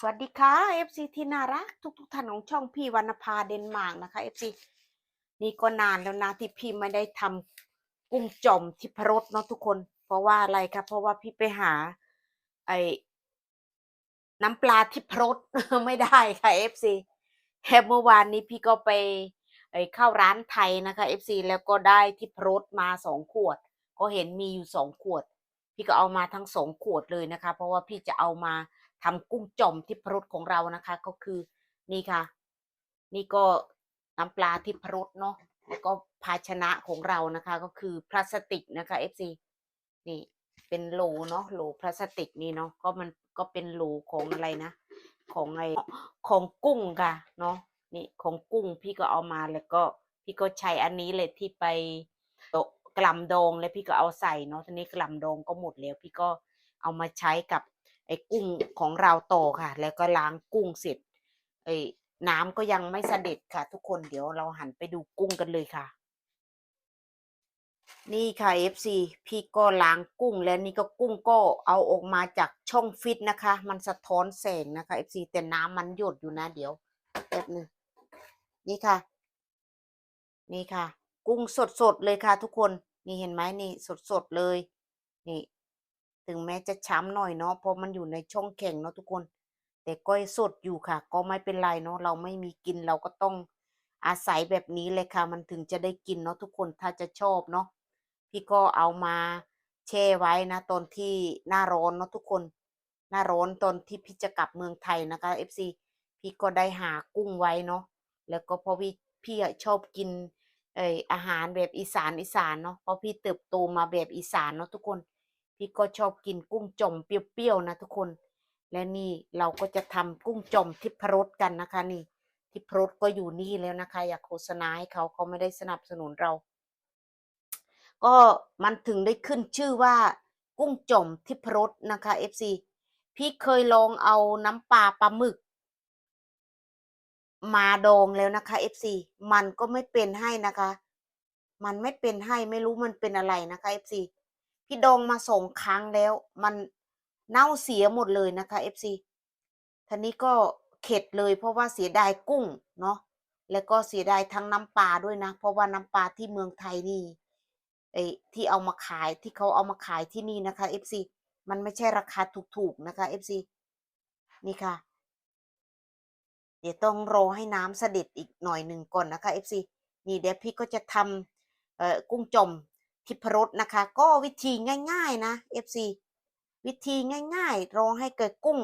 สวัสดีค่ะ FC ที่น่ารักทุกทุกๆท่านของช่องพี่วรรณภาเดนมาร์กนะคะ FC นี่ก็นานแล้วนะที่พี่ไม่ได้ทำกุ้งจ่อมที่พรสเนาะทุกคน เพราะว่าอะไรครับเพราะว่าพี่ไปหา ไอ้น้ำปลาที่พรส ไม่ได้ค่ะ FC แค่เมื่อวานนี้พี่ก็ไปไอ้เข้าร้านไทยนะคะ FC แล้วก็ได้ที่พรสมาสองขวด ก็เห็นมีอยู่สองขวด พี่ก็เอามาทั้งสองขวดเลยนะคะ เพราะว่าพี่จะเอามา ทำกุ้งจอมที่พรสของเรานะคะ ก็คือนี่ค่ะ นี่ก็น้ำปลาที่พรสเนาะแล้วก็ภาชนะของเรานะคะ ก็คือพลาสติกนะคะ FC นี่เป็นโหลเนาะโหลพลาสติกนี่เนาะก็มันก็เป็นโหลของอะไรนะ ของไอของกุ้งค่ะเนาะนี่ของกุ้งพี่ก็เอามาแล้วก็พี่ก็ใช้อันนี้เลยที่ไปโตกล่ำดองแล้วพี่ก็เอาใส่เนาะทีนี้กล่ำดองก็หมดแล้ว พี่ก็เอามาใช้กับ ไอ้กุ้งของเราต่อค่ะ แล้วก็ล้างกุ้งเสร็จไอ้น้ำก็ยังไม่เสด็จค่ะ ทุกคนเดี๋ยวเราหันไปดูกุ้งกันเลยค่ะ นี่ค่ะ FC พี่ก็ล้างกุ้งแล้วนี่ก็กุ้งก็เอาออกมาจากช่องฟิตนะคะ มันสะท้อนแสงนะคะ FC แต่น้ำมันหยดอยู่นะเดี๋ยวแป๊บนึงนี่ค่ะ นี่ค่ะ กุ้งสดๆเลยค่ะ ทุกคน นี่เห็นไหมนี่สดๆเลย นี่ ถึงแม้จะช้ำหน่อยเนาะเพราะมันอยู่ในช่องแข็งเนาะทุกคน แต่ก็สดอยู่ค่ะ ก็ไม่เป็นไรเนาะเราไม่มีกินเราก็ต้องอาศัยแบบนี้เลยค่ะ มันถึงจะได้กินเนาะทุกคนถ้าจะชอบเนาะพี่ก็เอามาแช่ไว้นะตอนที่หน้าร้อนเนาะทุกคน หน้าร้อนตอนที่พี่จะกลับเมืองไทยนะคะ FC พี่ก็ได้หากุ้งไว้เนาะแล้วก็พราะพี่พี่ชอบกินเอออาหารแบบอีสานอีสานเนาะเพราะพี่เติบโตมาแบบอีสานเนาะทุกคน พี่ก็ชอบกินกุ้งจมเปรี้ยวๆนะทุกคน และนี่เราก็จะทำกุ้งจมทิพรสกันนะคะนี่ ทิพรสก็อยู่นี่แล้วนะคะ อยากโฆษณาให้เขาเขาไม่ได้สนับสนุนเรา ก็มันถึงได้ขึ้นชื่อว่า กุ้งจมทิพรสนะคะ FC พี่เคยลองเอาน้ำปลาปลาหมึก มาดองแล้วนะคะ FC มันก็ไม่เป็นให้นะคะ มันไม่เป็นให้ไม่รู้มันเป็นอะไรนะคะ FC พี่ดองมาสองครั้งแล้ว มันเน่าเสียหมดเลยนะคะ FC ทีนี้ก็เข็ดเลยเพราะว่าเสียดายกุ้งเนาะแล้วก็เสียดายทั้งน้ำปลาด้วยนะ เพราะว่าน้ำปลาที่เมืองไทยนี่ไอ้ที่เอามาขายที่เขาเอามาขายที่นี่นะคะ FC มันไม่ใช่ราคาถูกๆนะคะ FC นี่ค่ะ เดี๋ยวต้องรอให้น้ำเสด็จอีกหน่อยหนึ่งก่อนนะคะ FC นี่เดี๋ยวพี่ก็จะทำเอ่อกุ้งจม ทิพรสนะคะ ก็วิธีง่าย ๆ นะ FC วิธีง่าย ๆ รอให้เกิดกุ้ง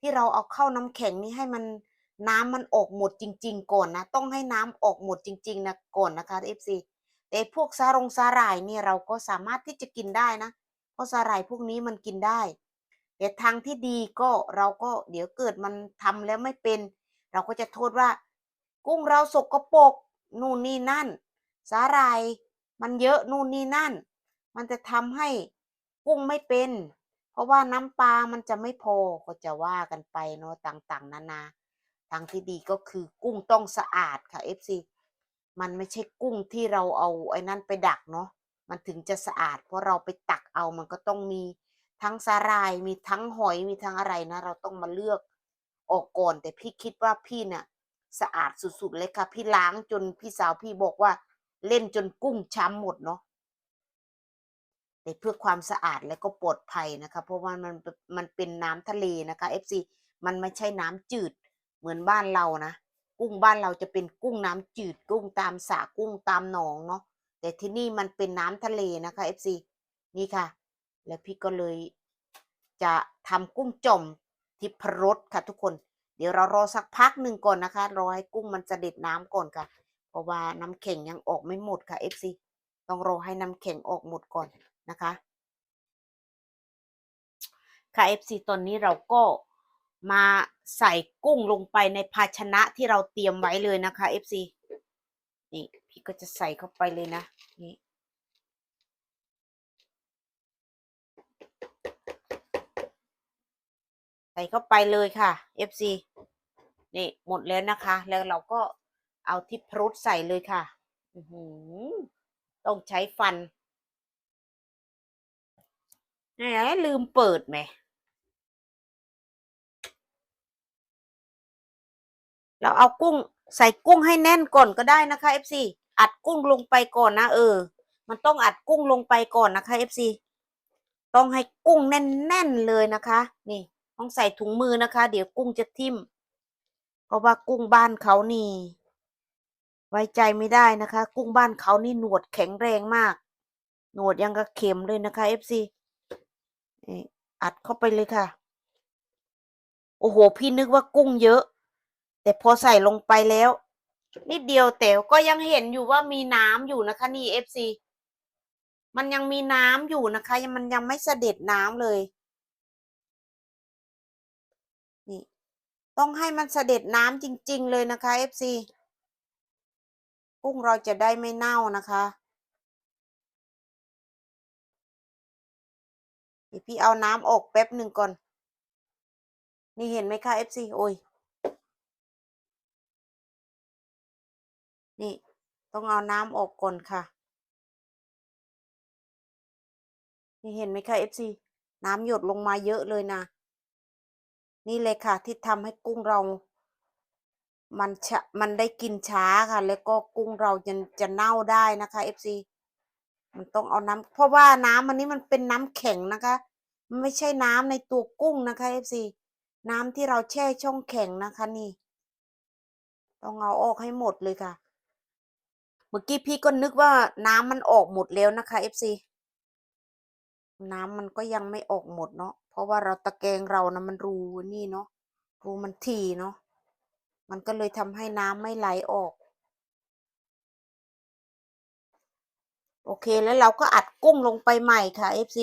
ที่เราเอาเข้าน้ำแข็งนี่ให้มันน้ำมันออกหมดจริง ๆ ก่อนนะ ต้องให้น้ำออกหมดจริง ๆ นะก่อนนะคะ FC แต่พวกสารงสาหร่ายนี่เราก็สามารถที่จะกินได้นะ เพราะสาหร่ายพวกนี้มันกินได้แต่ทางที่ดีก็เราก็เดี๋ยวเกิดมันทำแล้วไม่เป็น เราก็จะโทษว่า กุ้งเราสกปรกนู่นนี่นั่น สาหร่าย มันเยอะนู่นนี่นั่น มันจะทำให้กุ้งไม่เป็น เพราะว่าน้ำปลามันจะไม่พอก็จะว่ากันไปเนาะต่างๆ นานาทางที่ดีก็คือกุ้งต้องสะอาดค่ะ FC มันไม่ใช่กุ้งที่เราเอาไอ้นั่นไปดักเนาะมันถึงจะสะอาด เพราะเราไปตักเอามันก็ต้องมีทั้งสาหร่ายมีทั้งหอยมีทั้งอะไรนะ เราต้องมาเลือกออกก่อน แต่พี่คิดว่าพี่เนี่ยสะอาดสุดๆเลยค่ะ พี่ล้างจนพี่สาวพี่บอกว่า เล่นจนกุ้งช้ำหมดเนาะแต่เพื่อความสะอาดและก็ปลอดภัยนะคะ เพราะว่ามันมันเป็นน้ำทะเลนะคะ FC มันไม่ใช่น้ำจืดเหมือนบ้านเรานะกุ้งบ้านเราจะเป็นกุ้งน้ำจืดกุ้งตามสระกุ้งตามหนองเนาะแต่ที่นี่มันเป็นน้ำทะเลนะคะ FC นี่ค่ะ แล้วพี่ก็เลยจะทำกุ้งจมทิพรสค่ะทุกคน เดี๋ยวเรารอสักพักหนึ่งก่อนนะคะ รอให้กุ้งมันจะเด็ดน้ำก่อนค่ะ เพราะว่าน้ำแข็งยังออกไม่หมดค่ะ FC ต้องรอให้น้ำแข็งออกหมดก่อนนะคะค่ะ FC ตอนนี้เราก็มาใส่กุ้งลงไปในภาชนะที่เราเตรียมไว้เลยนะคะ FC นี่พี่ก็จะใส่เข้าไปเลยนะนี่ใส่เข้าไปเลยค่ะ FC นี่หมดแล้วนะคะ แล้วเราก็ เอาทิพรสใส่เลยค่ะต้องใช้ฟันแหมลืมเปิดไหม เราเอากุ้งใส่กุ้งให้แน่นก่อนก็ได้นะคะ FC อัดกุ้งลงไปก่อนนะเออ มันต้องอัดกุ้งลงไปก่อนนะคะ FC ต้องให้กุ้งแน่นๆเลยนะคะ นี่ ต้องใส่ถุงมือนะคะ เดี๋ยวกุ้งจะทิ่ม เพราะว่ากุ้งบ้านเขานี่ ไว้ใจไม่ได้นะคะ กุ้งบ้านเขานี่หนวดแข็งแรงมาก หนวดยังกระเข็มเลยนะคะ FC นี่อัดเข้าไปเลยค่ะ โอ้โห พี่นึกว่ากุ้งเยอะ แต่พอใส่ลงไปแล้ว นิดเดียวแต่ก็ยังเห็นอยู่ว่ามีน้ำอยู่นะคะ นี่ FC มันยังมีน้ำอยู่นะคะ ยังมันยังไม่เสด็จน้ำเลยนี่ต้องให้มันเสด็จน้ำจริง ๆ เลยนะคะ FC กุ้งเราจะได้ไม่เน่านะคะเดี๋ยวพี่เอาน้ำออกแป๊บหนึ่งก่อน นี่เห็นไหมคะ FC โอ้ย นี่ต้องเอาน้ำออกก่อนค่ะ นี่เห็นไหมคะ FC น้ำหยดลงมาเยอะเลยนะ นี่เลยค่ะที่ทำให้กุ้งเรา มันชะมันได้กินช้าค่ะ แล้วก็กุ้งเราจะจะเน่าได้นะคะ FC มันต้องเอาน้ำเพราะว่าน้ำอันนี้มันเป็นน้ำแข็งนะคะมันไม่ใช่น้ำในตัวกุ้งนะคะ FC น้ำที่เราแช่ช่องแข็งนะคะนี่ ต้องเอาออกให้หมดเลยค่ะ เมื่อกี้พี่ก็นึกว่าน้ำมันออกหมดแล้วนะคะ FC น้ำมันก็ยังไม่ออกหมดเนาะเพราะว่าเราตะแกรงเรานะมันรูนี่เนาะรูมันถี่เนาะ มันก็เลยทำให้น้ำไม่ไหลออก โอเคแล้วเราก็อัดกุ้งลงไปใหม่ค่ะ FC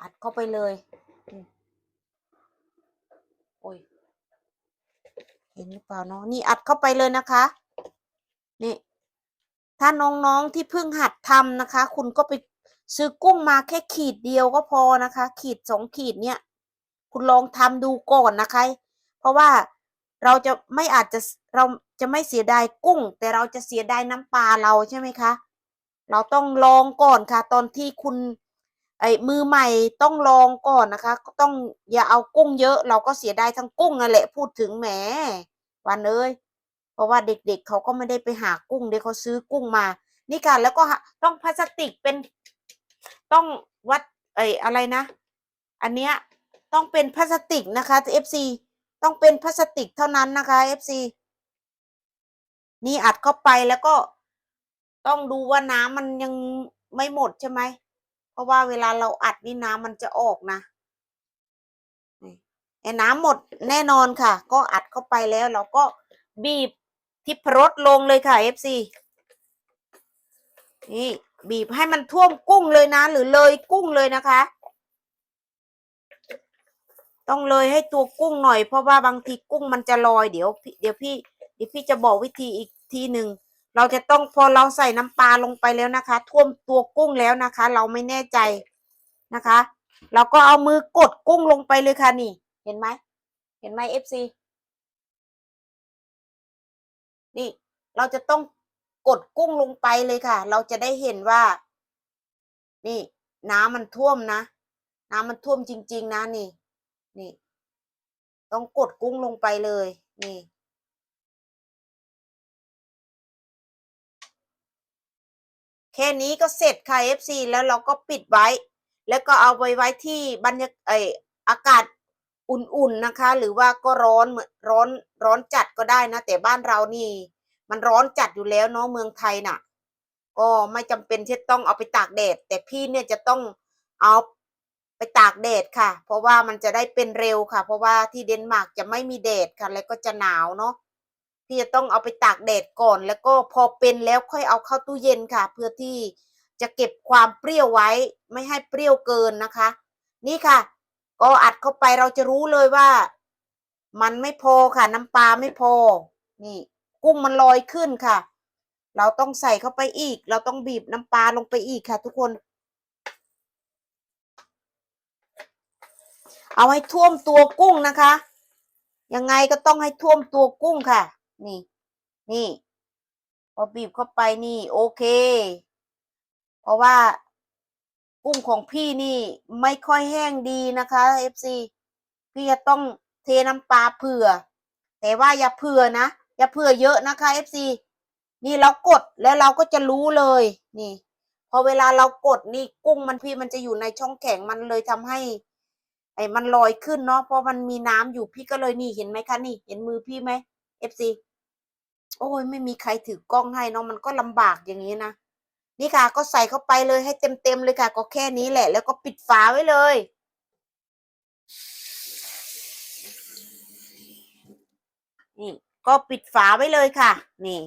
อัดเข้าไปเลย โอ้ย เห็นหรือเปล่าเนาะนี่อัดเข้าไปเลยนะคะ นี่ ถ้าน้องๆที่เพิ่งหัดทำนะคะ คุณก็ไปซื้อกุ้งมาแค่ขีดเดียวก็พอนะคะ ขีดสองขีดเนี่ย คุณลองทำดูก่อนนะคะ เพราะว่า เราจะไม่อาจจะเราจะไม่เสียดายกุ้ง แต่เราจะเสียดายน้ำปลาเราใช่ไหมคะ เราต้องลองก่อนค่ะ ตอนที่คุณไอ้มือใหม่ต้องลองก่อนนะคะ ก็ต้องอย่าเอากุ้งเยอะ เราก็เสียดายทั้งกุ้งนั่นแหละพูดถึงแหมวันเอ้ยเพราะว่าเด็กๆเเขาก็ไม่ได้ไปหากุ้งเดี๋ยวเขาซื้อกุ้งมา นี่ค่ะแล้วก็ต้องพลาสติกเป็นต้องวัดเอ้อะไรนะ อันเนี้ยต้องเป็นพลาสติกนะคะ FC ต้องเป็นพลาสติกเท่านั้นนะคะ FC นี่อัดเข้าไปแล้วก็ต้องดูว่าน้ำมันยังไม่หมดใช่ไหม เพราะว่าเวลาเราอัดนี่น้ำมันจะออกนะไอ้น้ำหมดแน่นอนค่ะ ก็อัดเข้าไปแล้วเราก็บีบทิพรสลงเลยค่ะ FC นี่บีบให้มันท่วมกุ้งเลยนะ หรือเลยกุ้งเลยนะคะ ต้องเลยให้ตัวกุ้งหน่อยเพราะว่าบางทีกุ้งมันจะลอยเดี๋ยวเดี๋ยวพี่เดี๋ยวพี่จะบอกวิธีอีกทีหนึ่งเราจะต้องพอเราใส่น้ำปลาลงไปแล้วนะคะ ท่วมตัวกุ้งแล้วนะคะ เราไม่แน่ใจนะคะ เราก็เอามือกดกุ้งลงไปเลยค่ะนี่ เห็นไหมเห็นไหมเอฟซีนี่เราจะต้องกดกุ้งลงไปเลยค่ะ เราจะได้เห็นว่า นี่ น้ำมันท่วมนะ น้ำมันท่วมจริง ๆ นะนี่ นี่ ต้องกดกุ้งลงไปเลย นี่ แค่นี้ก็เสร็จค่ะ FC แล้วเราก็ปิดไว้ แล้วก็เอาไว้ไว้ที่บรรยากไออากาศอุ่นๆนะคะ หรือว่าก็ร้อนเหมือนร้อนร้อนจัดก็ได้นะ แต่บ้านเรานี่ มันร้อนจัดอยู่แล้วเนาะเมืองไทยน่ะก็ไม่จำเป็นที่ต้องเอาไปตากแดด แต่พี่เนี่ยจะต้องเอา ไปตากแดดค่ะ เพราะว่ามันจะได้เป็นเร็วค่ะ เพราะว่าที่เดนมาร์กจะไม่มีแดดค่ะ แล้วก็จะหนาวเนาะพี่จะต้องเอาไปตากแดดก่อน แล้วก็พอเป็นแล้วค่อยเอาเข้าตู้เย็นค่ะ เพื่อที่จะเก็บความเปรี้ยวไว้ ไม่ให้เปรี้ยวเกินนะคะ นี่ค่ะ ก็อัดเข้าไปเราจะรู้เลยว่า มันไม่พอค่ะ น้ำปลาไม่พอ นี่ กุ้งมันลอยขึ้นค่ะ เราต้องใส่เข้าไปอีก เราต้องบีบน้ำปลาลงไปอีกค่ะ ทุกคน เอาให้ท่วมตัวกุ้งนะคะ ยังไงก็ต้องให้ท่วมตัวกุ้งค่ะ นี่ นี่ พอบีบเข้าไปนี่ โอเค เพราะว่า กุ้งของพี่นี่ไม่ค่อยแห้งดีนะคะ FC พี่จะต้องเทน้ำปลาเผื่อ แต่ว่าอย่าเผื่อนะ อย่าเผื่อเยอะนะคะ FC นี่เรากดแล้วเราก็จะรู้เลย นี่ พอเวลาเรากดนี่กุ้งมันพี่มันจะอยู่ในช่องแข็งมันเลยทำให้ ไอ้มันลอยขึ้นเนาะเพราะมันมีน้ำอยู่พี่ก็เลยนี่เห็นไหมคะนี่ เห็นมือพี่ไหม FC โอ้ยไม่มีใครถือกล้องให้เนาะมันก็ลำบากอย่างนี้นะนี่ค่ะ ก็ใส่เข้าไปเลยให้เต็มๆเลยค่ะ ก็แค่นี้แหละ แล้วก็ปิดฝาไว้เลย นี่ก็ปิดฝาไว้เลยค่ะ นี่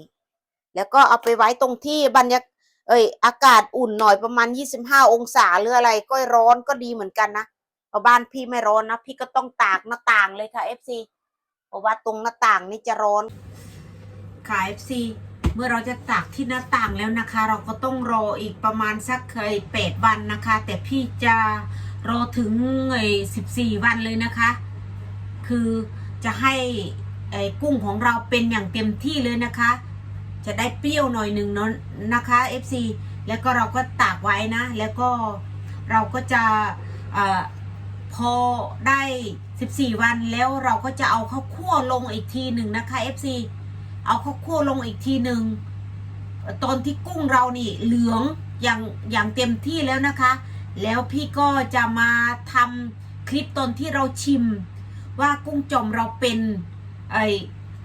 แล้วก็เอาไปไว้ตรงที่บรรยากเอ้ยอากาศอุ่นหน่อยประมาณยี่สิบห้าองศาหรืออะไร ก็ร้อนก็ดีเหมือนกันนะ พราะบ้านพี่ไม่ร้อนนะพี่ก็ต้องตากหน้าต่างเลยค่ะ FC เพราะว่าตรงหน้าต่างนี่จะร้อนค่ะ FC เมื่อเราจะตากที่หน้าต่างแล้วนะคะ เราก็ต้องรออีกประมาณสักเคยแปดวันนะคะ แต่พี่จะรอถึงเอ้สิบสี่วันเลยนะคะ คือจะให้ไอ้กุ้งของเราเป็นอย่างเต็มที่เลยนะคะ จะได้เปรี้ยวหน่อยหนึ่งเนาะนะคะ FC แล้วก็เราก็ตากไว้นะ แล้วก็เราก็จะเออ พอได้ 14 วันแล้วเราก็จะเอาข้าวคั่วลงอีกทีหนึ่งนะคะ FC เอาข้าวคั่วลงอีกทีหนึ่งตอนที่กุ้งเรานี่เหลืองอย่างอย่างเต็มที่แล้วนะคะ แล้วพี่ก็จะมาทำคลิปตอนที่เราชิม ว่ากุ้งจอมเราเป็นไอ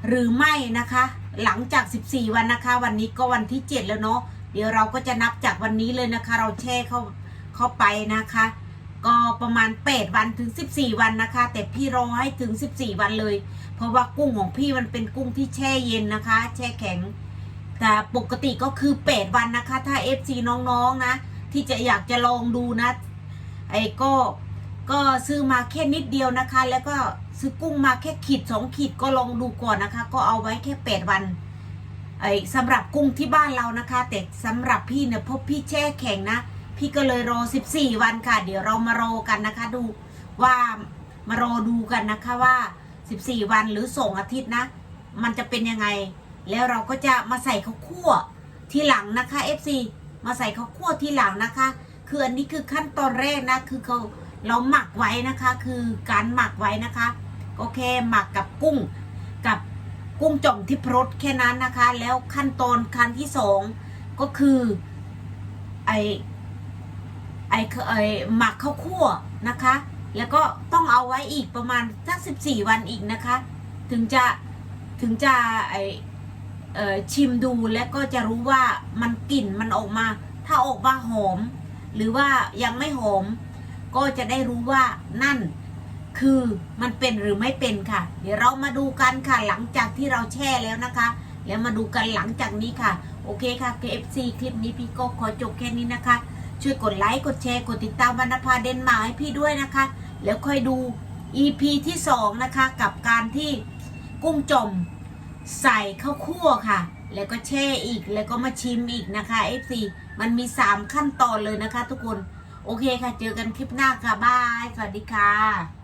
หรือไม่นะคะ หลังจาก 14 วันนะคะ วันนี้ก็วันที่ 7 แล้วเนาะเดี๋ยวเราก็จะนับจากวันนี้เลยนะคะ เราแช่เข้าเข้าไปนะคะ ก็ประมาณ8วันถึง 14 วันนะคะ แต่พี่รอให้ถึง 14 วันเลย เพราะว่ากุ้งของพี่มันเป็นกุ้งที่แช่เย็นนะคะ แช่แข็ง แต่ปกติก็คือ8วันนะคะ ถ้า FC น้องๆนะ ที่จะอยากจะลองดูนะไอ้ก็ก็ซื้อมาแค่นิดเดียวนะคะ แล้วก็ซื้อกุ้งมาแค่ขีดสองขีดก็ลองดูก่อนนะคะ ก็เอาไว้แค่8วันไอ้สำหรับกุ้งที่บ้านเรานะคะ แต่สำหรับพี่เนี่ยเพราะพี่แช่แข็งนะ พี่ก็เลยรอ 14 วันค่ะ เดี๋ยวเรามารอกันนะคะ ดูว่ามารอดูกันนะคะว่า 14 วันหรือสองอาทิตย์นะ มันจะเป็นยังไง แล้วเราก็จะมาใส่ข้าวคั่วทีหลังนะคะ FC มาใส่ข้าวคั่วทีหลังนะคะ คืออันนี้คือขั้นตอนแรกนะ คือเขาเราหมักไว้นะคะ คือการหมักไว้นะคะก็แค่หมักกับกุ้งกับกุ้งจ่อมที่พรสแค่นั้นนะคะ แล้วขั้นตอนขั้นที่สองก็คือไอ อไอหมักข้าวคั่วนะคะ แล้วก็ต้องเอาไว้อีกประมาณสักสิบสี่วันอีกนะคะ ถึงจะถึงจะไอเอ่อชิมดูแล้วก็จะรู้ว่ามันกลิ่นมันออกมา ถ้าออกมาหอม หรือว่ายังไม่หอม ก็จะได้รู้ว่านั่นคือมันเป็นหรือไม่เป็นค่ะ เดี๋ยวเรามาดูกันค่ะหลังจากที่เราแช่แล้วนะคะ แล้วมาดูกันหลังจากนี้ค่ะ โอเคค่ะ KFC คลิปนี้พี่ก็ขอจบแค่นี้นะคะ ช่วยกดไลค์ กดแชร์ กดติดตามวรรณภาเดนมาร์กให้พี่ด้วยนะคะ แล้วค่อยดู EP ที่สองนะคะ กับการที่กุ้งจมใส่ข้าวคั่วค่ะ แล้วก็แช่อีก แล้วก็มาชิมอีกนะคะ FC มันมี 3 ขั้นตอนเลยนะคะ ทุกคน โอเคค่ะ เจอกันคลิปหน้าค่ะ บาย สวัสดีค่ะ